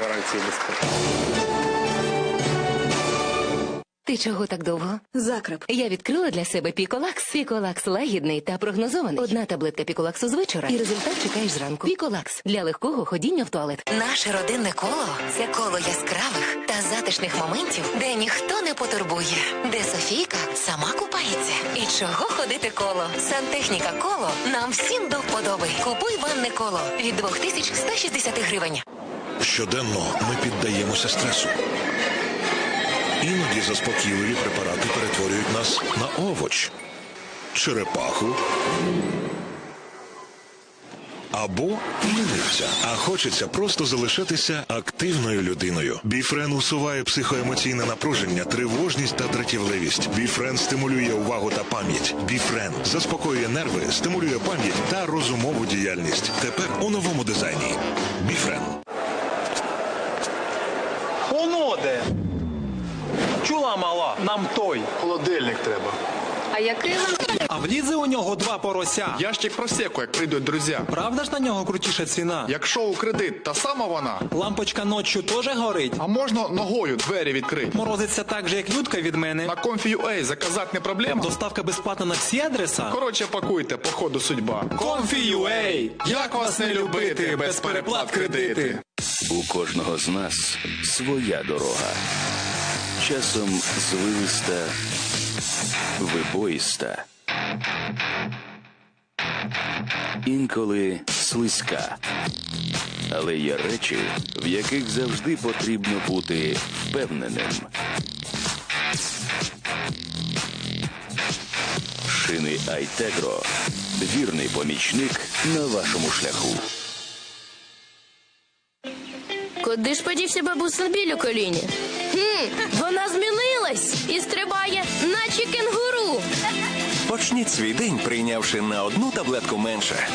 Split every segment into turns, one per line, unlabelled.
гарантії безпеки.
Ти чого так довго?
Закрап.
Я відкрила для себе Піколакс. Піколакс лагідний та прогнозований. Одна таблетка Піколаксу з вечора, і результат чекаєш зранку. Піколакс для легкого ходіння в туалет.
Наше родинне коло це коло яскравих та затишних моментів, де ніхто не потурбує, де Софійка сама купається. І чого ходити коло? Сантехніка коло нам всім до вподоби. Купуй ванне коло від 2160 гривень.
Щоденно ми піддаємося стресу. Іноді заспокійливі препарати перетворюють нас на овоч, черепаху або лінивця. А хочеться просто залишитися активною людиною. Біфрен усуває психоемоційне напруження, тривожність та дратівливість. Біфрен стимулює увагу та пам'ять. Біфрен заспокоює нерви, стимулює пам'ять та розумову діяльність. Тепер у новому дизайні. Біфрен.
Воно де. Чула мала, нам той.
Холодильник треба.
А який вам
А влізе у нього два порося.
Ящик просеку, як прийдуть друзі.
Правда ж на нього крутіша ціна?
Якщо у кредит, та сама вона.
Лампочка ночью теж горить.
А можна ногою двері відкрити.
Морозиться так же, як Людка від мене.
На Comfy.ua заказати не проблема.
Доставка безплатна на всі адреса.
Коротше, пакуйте, по ходу судьба.
Comfy.ua. Як вас не любити без переплат кредити?
У кожного з нас своя дорога. Часом звивиста, вибоїста. Інколи слизька. Але є речі, в яких завжди потрібно бути впевненим. Шини Айтегро. Вірний помічник на вашому шляху.
Куди ж подівся біль у коліні? Хм, вона змінилась і стрибає, наче кенгуру.
Почніть свій день, прийнявши на одну таблетку менше.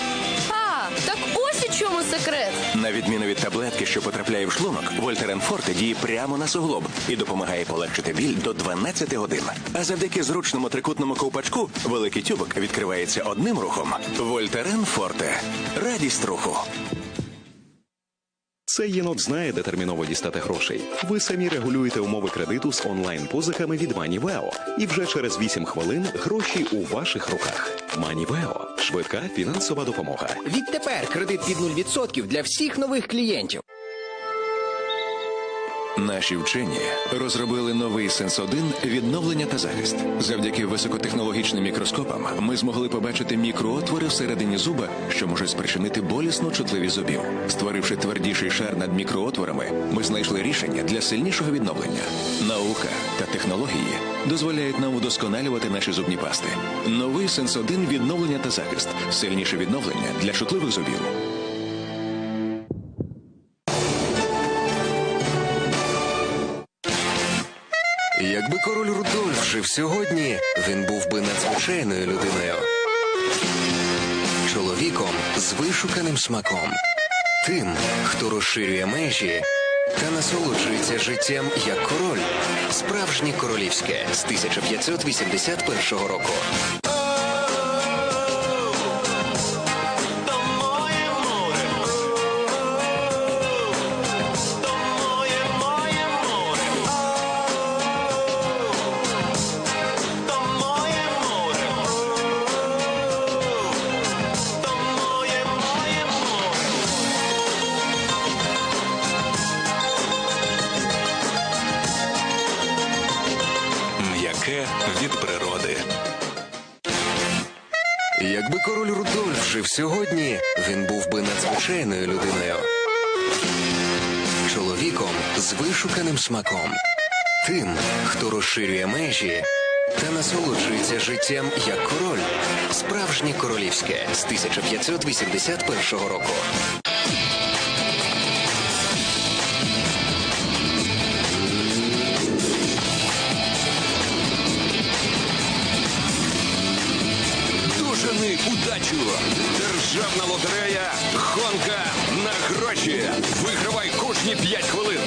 А, так ось у чому секрет.
На відміну від таблетки, що потрапляє в шлунок, Вольтерен Форте діє прямо на суглоб і допомагає полегшити біль до 12 годин. А завдяки зручному трикутному ковпачку великий тюбик відкривається одним рухом. Вольтерен Форте. Радість руху.
Цей єнот знає, де терміново дістати грошей. Ви самі регулюєте умови кредиту з онлайн-позиками від MoneyVeo. І вже через 8 хвилин гроші у ваших руках. MoneyVeo. швидка фінансова допомога.
Відтепер кредит під 0% для всіх нових клієнтів.
Наші вчені розробили новий сенс 1 відновлення та захист. Завдяки високотехнологічним мікроскопам ми змогли побачити мікроотвори всередині зуба, що можуть спричинити болісну чутливість зубів. Створивши твердіший шар над мікроотворами, ми знайшли рішення для сильнішого відновлення. Наука та технології дозволяють нам удосконалювати наші зубні пасти. Новий сенс 1 відновлення та захист. Сильніше відновлення для чутливих зубів.
Якби король Рудольф жив сьогодні, він був би надзвичайною людиною. Чоловіком з вишуканим смаком. Тим, хто розширює межі та насолоджується життям як король. Справжнє королівське з 1581 року.
Від природи.
Якби король Рудольф жив сьогодні, він був би надзвичайною людиною. Чоловіком з вишуканим смаком. Тим, хто розширює межі та насолоджується життям як король. Справжнє королівське з 1581 року.
Дожени удачу! Державна лотерея Гонка на гроші. Вигравай кожні 5 хвилин.